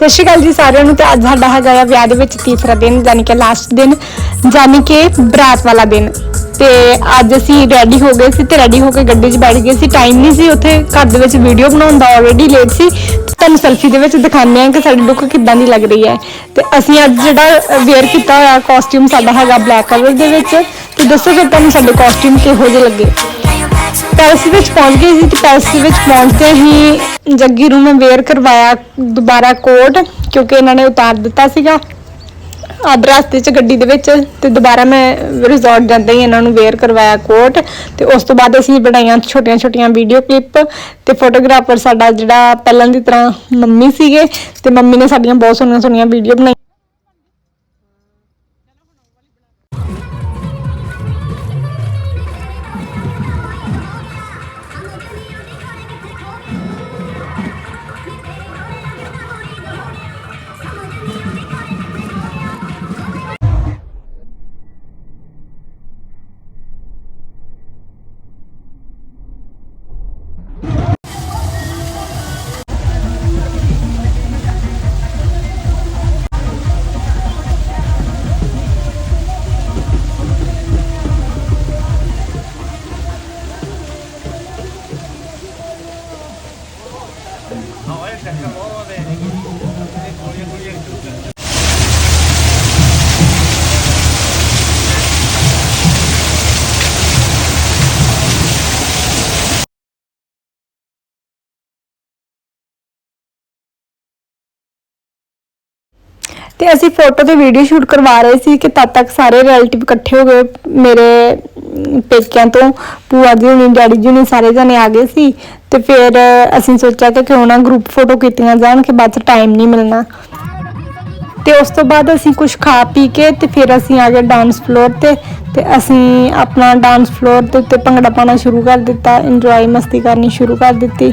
ਸਤਿ ਸ਼੍ਰੀ ਅਕਾਲ ਜੀ ਸਾਰਿਆਂ ਨੂੰ ਤੇ ਅੱਜ ਸਾਡਾ ਹੈਗਾ ਆ ਵਿਆਹ ਦੇ ਵਿੱਚ ਤੀਸਰਾ ਦਿਨ ਯਾਨੀ ਕਿ ਲਾਸਟ ਦਿਨ ਯਾਨੀ ਕਿ ਬਰਾਤ ਵਾਲਾ ਦਿਨ। ਤੇ ਅੱਜ ਅਸੀਂ ਰੈਡੀ ਹੋ ਗਏ ਸੀ ਤੇ ਰੈਡੀ ਹੋ ਕੇ ਗੱਡੀ 'ਚ ਬੈਠ ਗਏ ਸੀ। ਟਾਈਮ ਨਹੀਂ ਸੀ ਉੱਥੇ ਘਰ ਦੇ ਵਿੱਚ ਵੀਡੀਓ ਬਣਾਉਣ ਦਾ ਆਲਰੇਡੀ ਲੇਟ ਸੀ। ਤੁਹਾਨੂੰ ਸੈਲਫੀ ਦੇ ਵਿੱਚ ਦਿਖਾਉਂਦੇ ਆ ਕਿ ਸਾਡੀ ਲੁੱਕ ਕਿੱਦਾਂ ਦੀ ਲੱਗ ਰਹੀ ਹੈ। ਤੇ ਅਸੀਂ ਅੱਜ ਜਿਹੜਾ ਵੇਅਰ ਕੀਤਾ ਹੋਇਆ ਕਾਸਟਿਊਮ ਸਾਡਾ ਹੈਗਾ ਬਲੈਕ ਕਲਰ ਦੇ ਵਿੱਚ। ਤੇ ਦੱਸੋ ਫਿਰ ਤੁਹਾਨੂੰ ਸਾਡੇ ਕਾਸਟਿਊਮ ਕਿਹੋ ਜਿਹੇ ਲੱਗੇ? ਪੈਲਸ ਵਿੱਚ ਪਹੁੰਚ ਗਏ ਸੀ ਤੇ ਪੈਲਸ ਦੇ ਵਿੱਚ ਪਹੁੰਚਦੇ ਹੀ ਜੱਗੀ ਨੂੰ ਮੈਂ ਵੇਅਰ ਕਰਵਾਇਆ ਦੁਬਾਰਾ ਕੋਟ, ਕਿਉਂਕਿ ਇਹਨਾਂ ਨੇ ਉਤਾਰ ਦਿੱਤਾ ਸੀਗਾ। ਅੱਧ ਰਸਤੇ 'ਚ ਗੱਡੀ ਦੇ ਵਿੱਚ ਤੇ ਦੁਬਾਰਾ ਮੈਂ ਰਿਜ਼ੋਰਟ ਜਾਂਦੇ ਹੀ ਇਹਨਾਂ ਨੂੰ ਵੇਅਰ ਕਰਵਾਇਆ ਕੋਟ ਤੇ ਉਸ ਤੋਂ ਬਾਅਦ ਅਸੀਂ ਬਣਾਈਆਂ ਛੋਟੀਆਂ ਛੋਟੀਆਂ ਵੀਡੀਓ ਕਲਿੱਪ ਤੇ ਫੋਟੋਗ੍ਰਾਫਰ ਸਾਡਾ ਜਿਹੜਾ ਪਹਿਲਾਂ ਦੀ ਤਰ੍ਹਾਂ ਮੰਮੀ ਸੀਗੇ ਤੇ ਮੰਮੀ ਨੇ ਸਾਡੀਆਂ ਬਹੁਤ ਸੋਹਣੀਆਂ ਸੋਹਣੀਆਂ ਵੀਡੀਓ ਬਣਾਈ ਤੇ ਅਸੀਂ ਫੋਟੋ ਤੇ ਵੀਡੀਓ ਸ਼ੂਟ ਕਰਵਾ ਰਹੇ ਸੀ ਕਿ ਤਦ ਤੱਕ ਸਾਰੇ ਰਿਲੇਟਿਵ ਇਕੱਠੇ ਹੋ ਗਏ ਮੇਰੇ ਪੇਕਿਆਂ ਤੋਂ, ਭੂਆ ਜੀ ਹੁਣੀ, ਡੈਡੀ ਜੀ ਹੁਣੀ, ਸਾਰੇ ਜਣੇ ਆ ਗਏ ਸੀ ਤੇ ਫਿਰ ਅਸੀਂ ਸੋਚਿਆ ਕਿ ਕਿਉਂ ਨਾ ਗਰੁੱਪ ਫੋਟੋ ਕੀਤੀਆਂ ਜਾਣ ਕਿ ਬਾਅਦ ਚ ਟਾਈਮ ਨਹੀਂ ਮਿਲਣਾ। ਤੇ ਉਸ ਤੋਂ ਬਾਅਦ ਅਸੀਂ ਕੁਝ ਖਾ ਪੀ ਕੇ ਤੇ ਫਿਰ ਅਸੀਂ ਆ ਗਏ ਡਾਂਸ ਫਲੋਰ ਤੇ ਤੇ ਅਸੀਂ ਆਪਣਾ ਡਾਂਸ ਫਲੋਰ ਦੇ ਉੱਤੇ ਭੰਗੜਾ ਪਾਉਣਾ ਸ਼ੁਰੂ ਕਰ ਦਿੱਤਾ ਇੰਜੋਏ ਮਸਤੀ ਕਰਨੀ ਸ਼ੁਰੂ ਕਰ ਦਿੱਤੀ।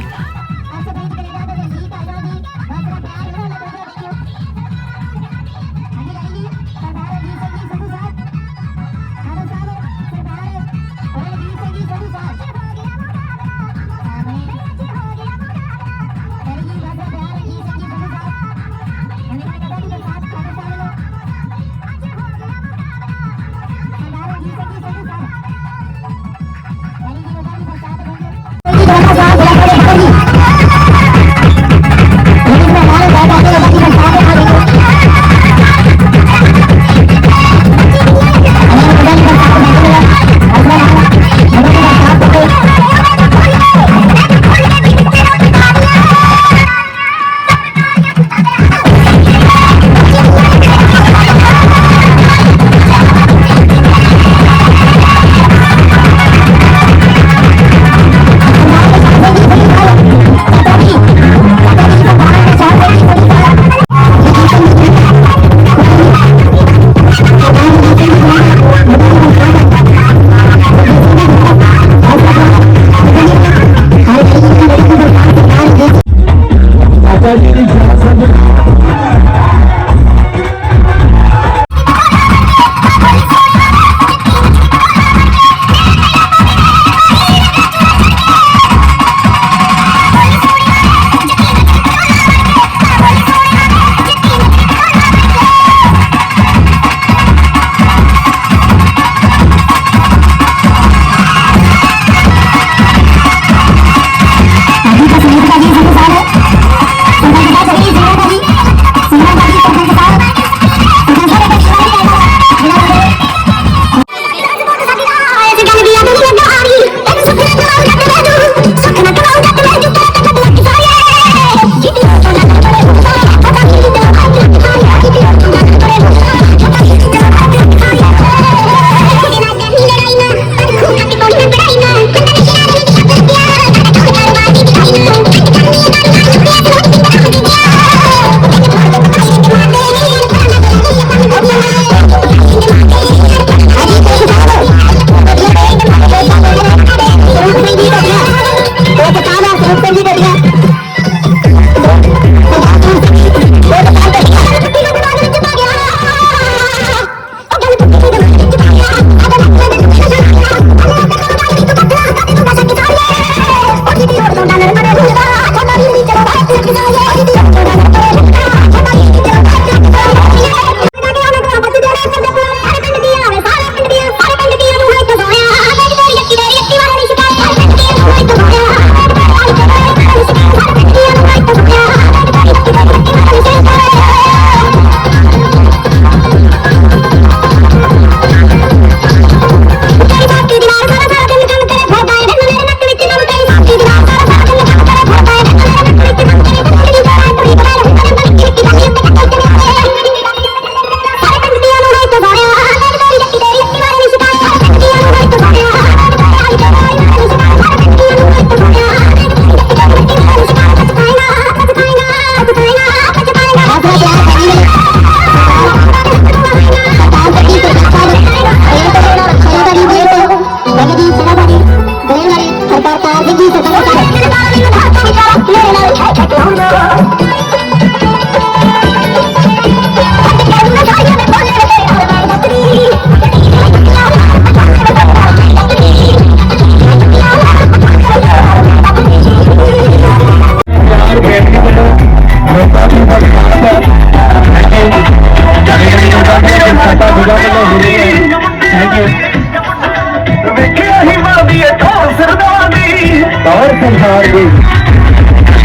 ਵੇਖਿਆ ਹੀ ਮਰਦੀ ਏ ਠੋਰ ਸਰਦਾਰ ਦੀ। ਤੌਰ ਸਰਦਾਰ ਦੀ।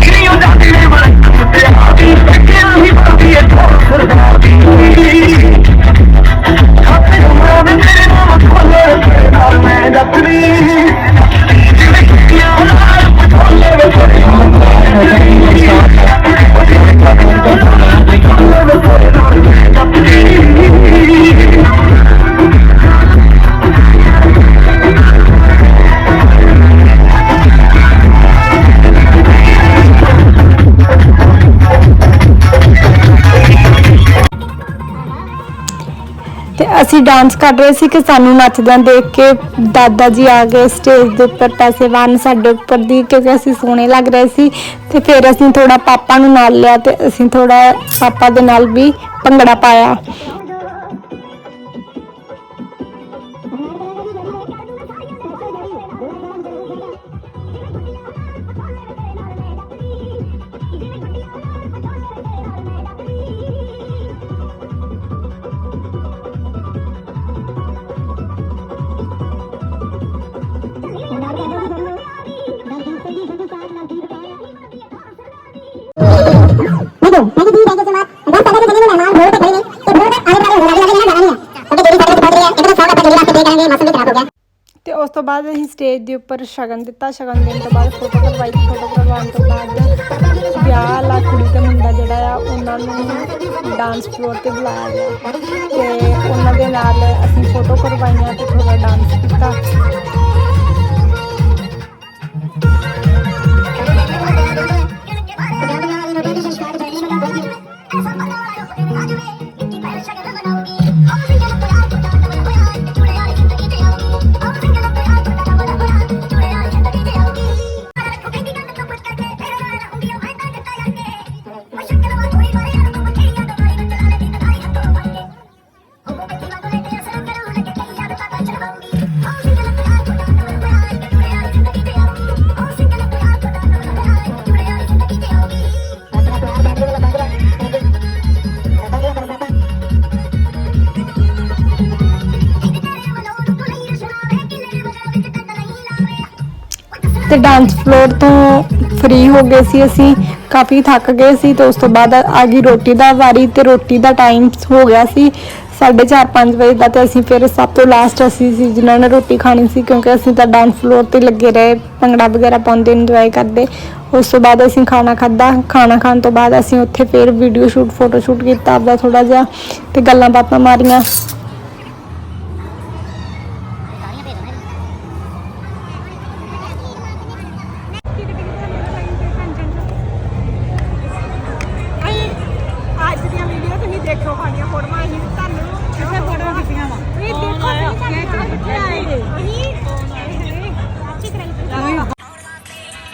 ਕਿਉਂ ਜਾਂਦੀ ਨੇ ਮਰ ਕੁੱਤੇ ਆਦੀ ਵੇਖਿਆ ਹੀ ਮਰਦੀ ਏ ਠੋਰ ਸਰਦਾਰ ਦੀ। ਹੱਥੇ ਮਾਂ ਦੇ ਤੇਰੇ ਨਾਮ ਖੋਲੇ ਤੇਰੇ ਨਾਲ ਮੈਂ ਦੱਸਦੀ ਜਿਵੇਂ ਕਿਉਂ ਨਾਲ ਪਠੋਲੇ ਵਿੱਚ। ਡਾਂਸ ਕਰ ਰਹੇ ਸੀ ਕਿ ਸਾਨੂੰ ਨੱਚਦਿਆਂ ਦੇਖ ਕੇ ਦਾਦਾ ਜੀ ਆ ਗਏ ਸਟੇਜ ਦੇ ਉੱਪਰ, ਪੈਸੇ ਵੰਨ ਸਾਡੇ ਉੱਪਰ ਦੀ ਕਿਉਂਕਿ ਅਸੀਂ ਸੋਹਣੇ ਲੱਗ ਰਹੇ ਸੀ ਤੇ ਫਿਰ ਅਸੀਂ ਥੋੜਾ ਪਾਪਾ ਨੂੰ ਨਾਲ ਲਿਆ ਤੇ ਅਸੀਂ ਥੋੜਾ ਪਾਪਾ ਦੇ ਨਾਲ ਵੀ ਭੰਗੜਾ ਪਾਇਆ। ਨੇ ਮੌਸਮ ਖਰਾਬ ਹੋ ਗਿਆ? ਤੇ ਉਸ ਤੋਂ ਬਾਅਦ ਅਸੀਂ ਸਟੇਜ ਦੇ ਉੱਪਰ ਸ਼ਗਨ ਦਿੱਤਾ। ਸ਼ਗਨ ਦੇਣ ਤੋਂ ਬਾਅਦ ਫੋਟੋ ਕਰਵਾਈ। ਫੋਟੋ ਕਰਵਾਉਣ ਤੋਂ ਬਾਅਦ ਵਿਆਹ ਵਾਲਾ ਕੁੜੀ ਦਾ ਮੁੰਡਾ ਜਿਹੜਾ ਆ, ਉਹਨਾਂ ਨੂੰ ਡਾਂਸ ਫਲੋਰ ਤੇ ਬੁਲਾਇਆ ਗਿਆ। ਤੇ ਉਹਨਾਂ ਦੇ ਨਾਲ ਅਸੀਂ ਫੋਟੋ ਕਰਵਾਈਆਂ ਤੇ ਥੋੜਾ ਡਾਂਸ ਕੀਤਾ। ਤੇ ਡਾਂਸ ਫਲੋਰ ਤੋਂ ਫ੍ਰੀ ਹੋ ਗਏ ਸੀ ਅਸੀਂ, ਕਾਫੀ ਥੱਕ ਗਏ ਸੀ ਤੇ ਉਸ ਤੋਂ ਬਾਅਦ ਆ ਗਈ ਰੋਟੀ ਦਾ ਵਾਰੀ ਤੇ ਰੋਟੀ ਦਾ ਟਾਈਮ ਹੋ ਗਿਆ ਸੀ। 4:30 5 ਵਜੇ ਦਾ ਤੇ ਅਸੀਂ ਫਿਰ ਸਭ ਤੋਂ ਲਾਸਟ ਅਸੀਂ ਸੀ ਜਿਨ੍ਹਾਂ ਨੇ ਰੋਟੀ ਖਾਣੀ ਸੀ ਕਿਉਂਕਿ ਅਸੀਂ ਤਾਂ ਡਾਂਸ ਫਲੋਰ ਤੇ ਲੱਗੇ ਰਹੇ, ਭੰਗੜਾ ਵਗੈਰਾ ਪਾਉਂਦੇ ਇੰਜੋਏ ਕਰਦੇ। ਉਸ ਤੋਂ ਬਾਅਦ ਅਸੀਂ ਖਾਣਾ ਖਾਦਾ ਖਾਣਾ ਖਾਣ ਤੋਂ ਬਾਅਦ ਅਸੀਂ ਉੱਥੇ ਫਿਰ ਵੀਡੀਓ ਸ਼ੂਟ ਫੋਟੋ ਸ਼ੂਟ ਕੀਤਾ, ਆਪਦਾ ਥੋੜਾ ਜਿਹਾ ਤੇ ਗੱਲਾਂ ਬਾਤਾਂ ਮਾਰੀਆਂ।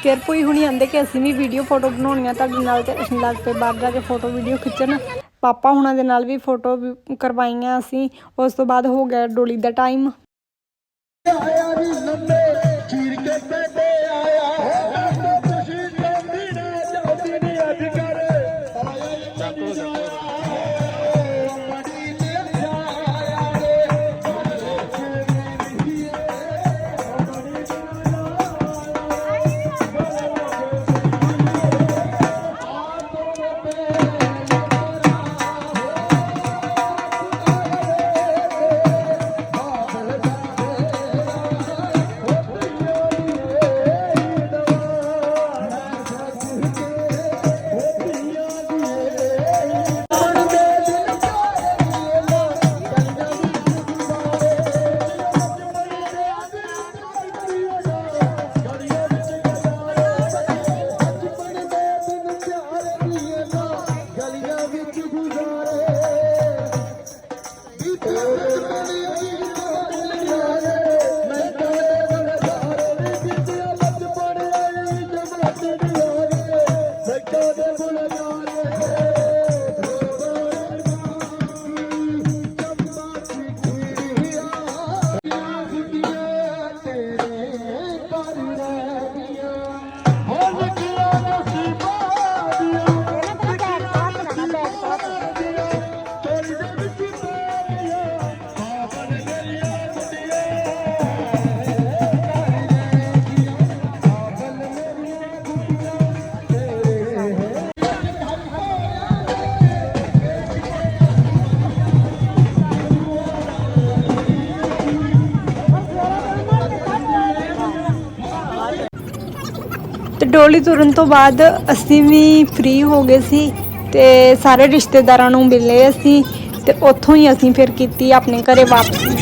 ਫਿਰ ਕੋਈ ਹੁਣੀ ਆਂਦੇ ਕਿ ਅਸੀਂ ਵੀ ਵੀਡੀਓ ਫੋਟੋ ਬਣਾਉਣੀਆਂ ਤੁਹਾਡੇ ਨਾਲ ਤੇ ਅਸੀਂ ਲੱਗ ਪਏ ਬਾਹਰ ਜਾ ਕੇ ਫੋਟੋ ਵੀਡੀਓ ਖਿੱਚਣ। ਪਾਪਾ ਹੁਣਾਂ ਦੇ ਨਾਲ ਵੀ ਫੋਟੋ ਕਰਵਾਈਆਂ ਅਸੀਂ, ਉਸ ਤੋਂ ਬਾਅਦ ਹੋ ਗਿਆ ਡੋਲੀ ਦਾ ਟਾਈਮ ਆਇਆ ਵੀ ਲੰਮੇ ਡੋਲੀ ਤੁਰਨ ਤੋਂ ਬਾਅਦ ਅਸੀਂ ਵੀ ਫ੍ਰੀ ਹੋ ਗਏ ਸੀ ਤੇ ਸਾਰੇ ਰਿਸ਼ਤੇਦਾਰਾਂ ਨੂੰ ਮਿਲੇ ਅਸੀਂ ਤੇ ਉੱਥੋਂ ਹੀ ਅਸੀਂ ਫਿਰ ਕੀਤੀ ਆਪਣੇ ਘਰੇ ਵਾਪਸੀ।